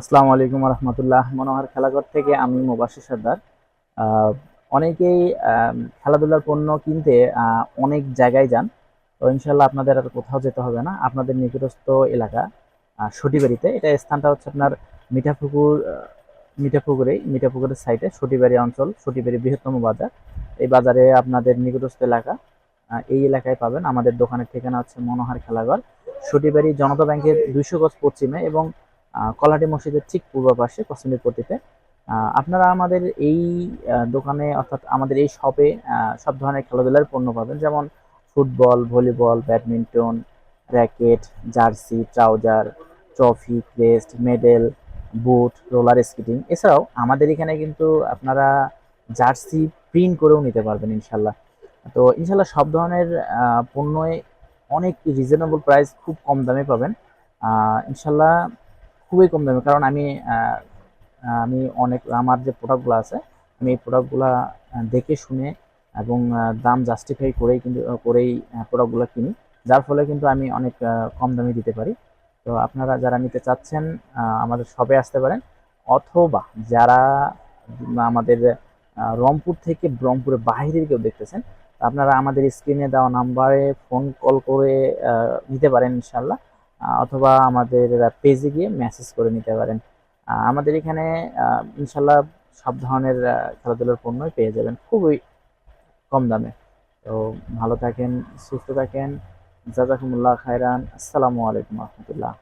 আসসালামু আলাইকুম রহমতুল্লাহ মনোহর খেলাঘর থেকে আমি মোবাসির সর্দার। অনেকেই খেলাধুলার পণ্য কিনতে অনেক জায়গায় যান। তো ইনশাল্লাহ আপনাদের আর কোথাও যেতে হবে না। আপনাদের নিকটস্থ এলাকা সটিবাড়িতে। এটা স্থানটা হচ্ছে আপনার মিঠাপুকুর আহ, মিঠাপুকুরেই মিঠাপুকুরের সাইডে সটিবাড়ি অঞ্চল সটিবাড়ি বৃহত্তম বাজার। এই বাজারে আপনাদের নিকটস্থ এলাকা এই এলাকায় পাবেন। আমাদের দোকানের ঠিকানা হচ্ছে মনোহার খেলাঘর। সটিবাড়ি জনতা ব্যাংকের দুইশো গজ পশ্চিমে এবং কলাটি মসজিদের ঠিক পূর্ব পাশে কসমিক আপনারা আমাদের এই দোকানে অর্থাৎ আমাদের এই শপে সব ধরনের খেলাধুলার পণ্য পাবেন। যেমন football, volleyball, badminton, racket, jersey, trouser, trophy, crest, medal, boot, roller skating. এছাড়াও আমাদের এখানে কিন্তু আপনারা জার্সি প্রিন্ট করেও নিতে পারবেন ইনশাল্লাহ। তো ইনশাল্লাহ সব ধরনের পণ্যই অনেক রিজনেবল প্রাইস খুব কম দামে পাবেন। ইনশাল্লাহ খুবই কম দামে। কারণ আমি আমি অনেক, আমার যে প্রোডাক্টগুলো আছে, আমি এই প্রোডাক্টগুলো দেখে শুনে এবং দাম জাস্টিফাই করেই কিন্তু করেই প্রোডাক্টগুলো কিনি। যার ফলে কিন্তু আমি অনেক কম দামে দিতে পারি। তো আপনারা যারা নিতে চাচ্ছেন আমাদের শপে আসতে পারেন। অথবা যারা আমাদের রংপুর থেকে রংপুরের বাইরে কেউ দেখতেছেন, আপনারা আমাদের স্ক্রিনে দেওয়া নাম্বারে ফোন কল করে নিতে পারেন ইনশাল্লাহ অথবা আমাদের পেজে গিয়ে মেসেজ করে নিতে পারেন। আমাদের এখানে ইনশাল্লাহ সব ধরনের খেলাধুলার পণ্যই পেয়ে যাবেন খুবই কম দামে। তো ভালো থাকেন, সুস্থ থাকেন। জাজাকুমুল্লাহ খায়রান। আসসালামু আলাইকুম রহমতুল্লাহ।